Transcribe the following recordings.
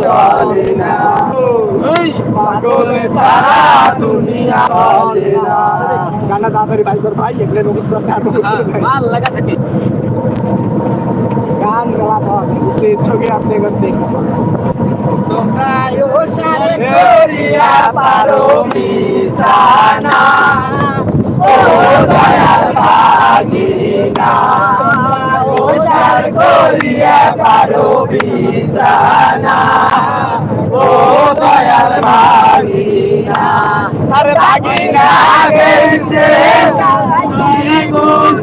চলে না পাগল সারা দুনিয়া চলে না গানা তাড়াতাড়ি ভাই কর ভাই এগুলো তোমরা পারো বিছানা ও ভাগিনা ও সারে পারো বিছানা। ও দয়াল ভাগিনা আরে ভাগিনা গেছে। গুণ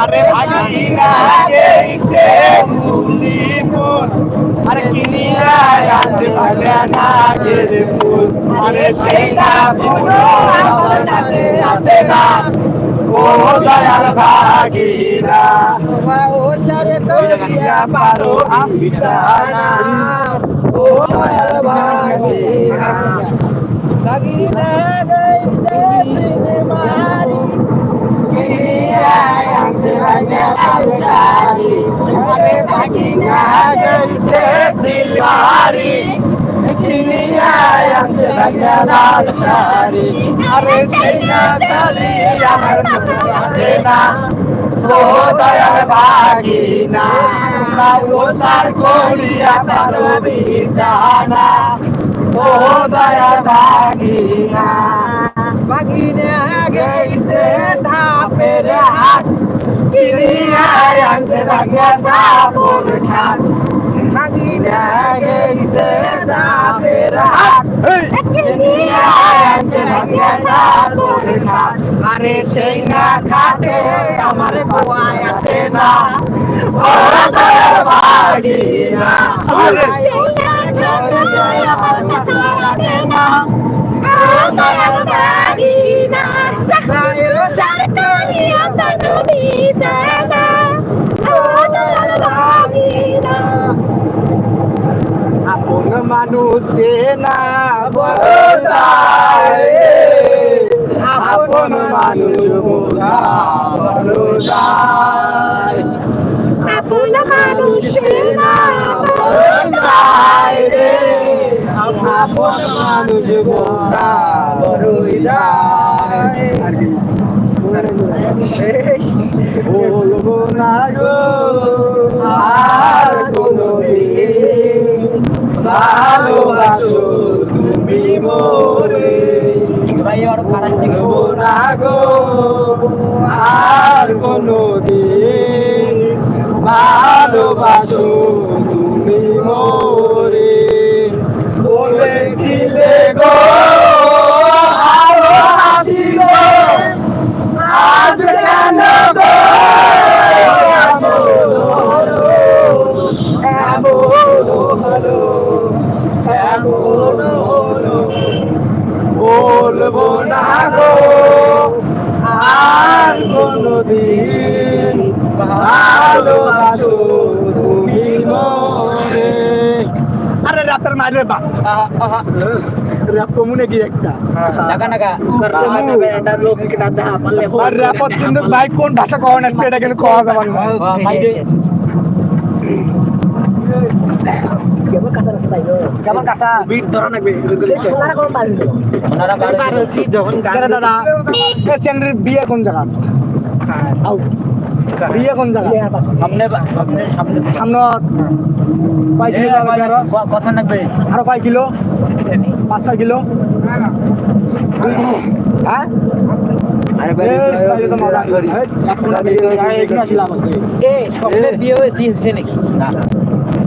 আরে ভাগিনা গেছে। মুলিপুর আরে কিনিয়া আনতে বাগানা গেলে ফুল। আরে সেইটা পুরো আমাদের হাতে না। ও দয়াল ভাগিনা ও সারে করিয়া পারো বিছানা ও দয়াল ভাগিনা ভাগিনা গইছে সিনেমারি কিনিয়া আনতে বাগানা আরে ভাগিনা গইছে সিলমারি বাগানা শাড়ি আরে সেইনা শাড়ি ও দয়াল ভাগিনা, তোমরা ও সার করিয়া পারো বিছানা ও দয়াল ভাগিনা ভাগিনা গেছে ধাপের কিনিয়া আনছে ভাগিয়া সাবুর খাট। আরে সেই না খাটে আমার আছে না ও দয়াল ভাগিনা আরে সেই না খাটে আমার কোয়ায় আছে না আপন মানুষ যে না বড় আপন মানুষ বোঝা বড় আপন মানুষ না বড় রে আপন মানুষ বোঝা বড় যায় বলব না গো। তুমি মোরে গো আর কোনো দিন ভালোবাসো তুমি মোরে বলেছিলে গো আরও হাসিল আজ কেন গো এমন হলো এমন হলো এমন হলো বলব না গো আর কোনদিন ভালোবাসো তুমি মরে। আরে রাতের মাঝে বা। র্যাপ কমুনে কি একটা। নাকা নাকা আর র্যাপত কিন্তু ভাই কোন ভাষা কওয়া না এটা কিন্তু কওয়া যাবে না। মাইদে কেমন কাঁচা বিট ধরা লাগবে ওনারা পারে কেন দাদা এ চ্যানেলের বিয়ে কোন জায়গা আউ। বিয়ে কোন জায়গা? সামনে সামনে সামনে সামনে কয় কিলো যাবে আরও? ক- কথা নাকবে। আরও কয় কিলো? পাঁচ ছয় কিলো? হ্যাঁ? বিয়ে হয়ে হচ্ছে নাকি? না।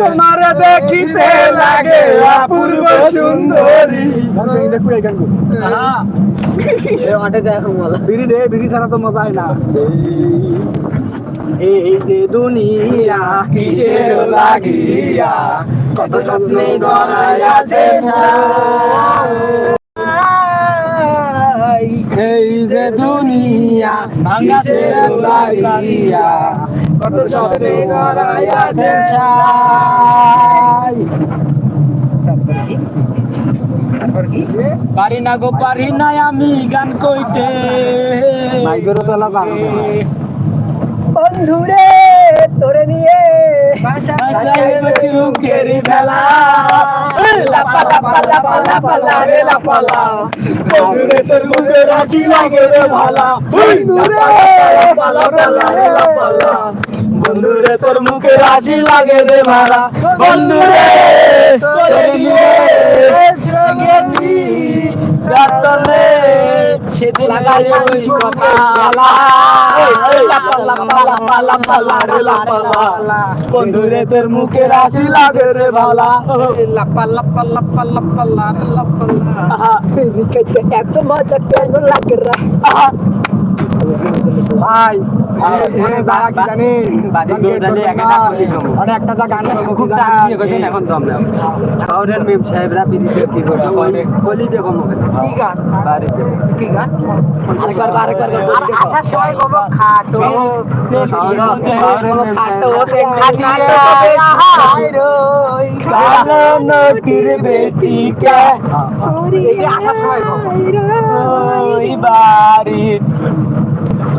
তোমার দেখিতে লাগে অপূর্ব সুন্দরী বিড়ি দে বিড়ি ছাড়া তো মজা হয় না এই যে দুনিয়া কিসের লাগিয়া, কত স্বপ্নে গড়াই আছে এই যে দুনিয়া কিসের লাগিয়া কত স্বপ্নে গড়াইয়াছে ছাই। পারি না গো পারি না আমি গান কইতে। বন্ধুরে সুখের বেলা লাপা লাপা লাপা লাপা লা রে বন্ধুরে, তোর মুখে রাশি লাগে রে ভালা বন্ধুরে তোর মুখে রাশি লাগে রে ভালা বন্ধুরে সেদিন লাগাই বসি কথা লাপা লাপা লাপা লাপা লা রে লাপা লা বন্ধুরে তোর মুখে রাশি লাগে রে ভালা লাপা লাপা লাপা লাপা রে লাপা এত মজা কেন লাগে রে ভাই এখানে যারা কি জানি বাড়ি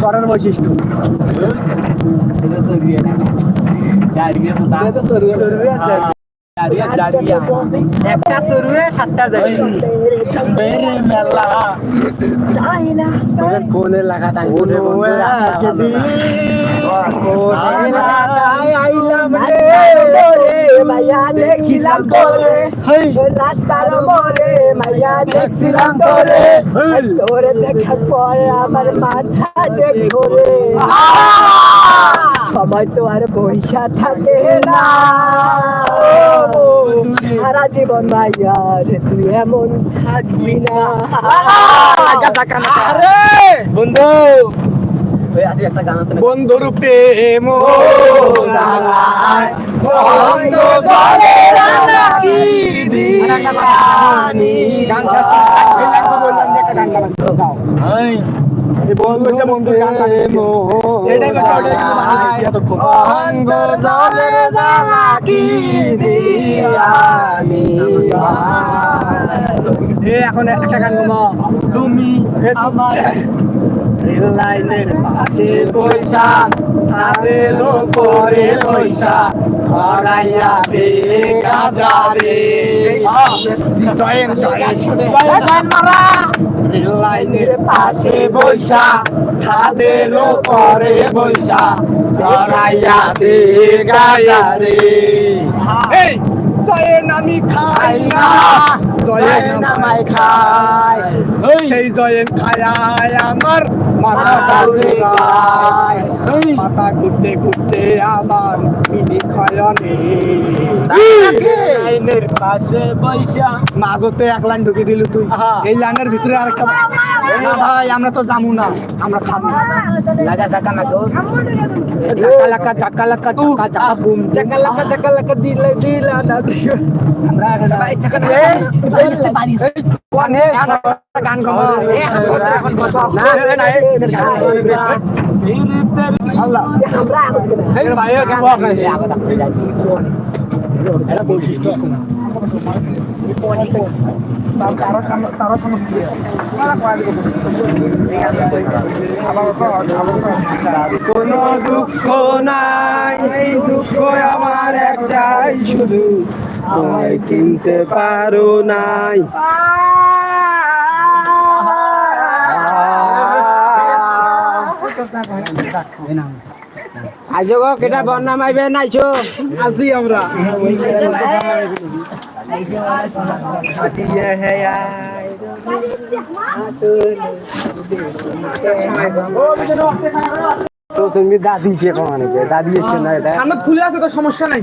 স্বরের বৈশিষ্ট্য। একটা শুরু হয়ে সাতটা যায় কোনে লাগা তাই। কোনে দেখছিলাম তোরে। রাস্তার মাইয়া দেখছিলাম তোরে। দেখার পর আমার মাথা যে ঘোরে। সবাই তো আর পয়সা থাকে না। সারা জীবন ভাইয়া রে তুই এমন থাকবি না। বন্ধু বন্ধুর প্রেম এখন একটা গান তুমি আমার রেল লাইনের পাশে বৈশা সাদে লোপরে বৈশা ধরাইয়া দে গাজারে জয়েন জয়েন রেল লাইনের পাশে বৈশা সাদে লোপরে বৈশা ধরাইয়া দে গাজারে এই জয়েন আমি খাই না। জয়েন আমায় খাই সেই জয়েন খায়ায় আমার মাথা ঘুরায় মাথা ঘুরতে ঘুরতে আমার মিনি খয়নে। আইনের পাশে বৈশা। মাঝতে এক লাইন ঢুকে দিল তুই। এই লাইনের ভিতরে আরেকটা না ভাই আমরা তো যাব না। আমরা খাব লাগা জাকা না গো চাকা চাকা বুম। দিলে দিলা না দিও আমরা ভাই চাকা না এই কোনো দুঃখ নাই এই দুঃখ আমার একটাই শুধু। চিনতে পারো নাই। আইজো গো কেটা বন্যা মাইবে নাইছো? আজি আমরা। তো তুমি দাদি কে কমানে দাদি এসে না এটা সামনে খুলে আছে তো সমস্যা নাই।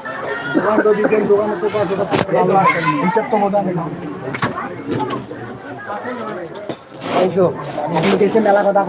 করে দেবেন দোকান তো পাঁচ হাজার হিসাব তো এইসব মেলা কথা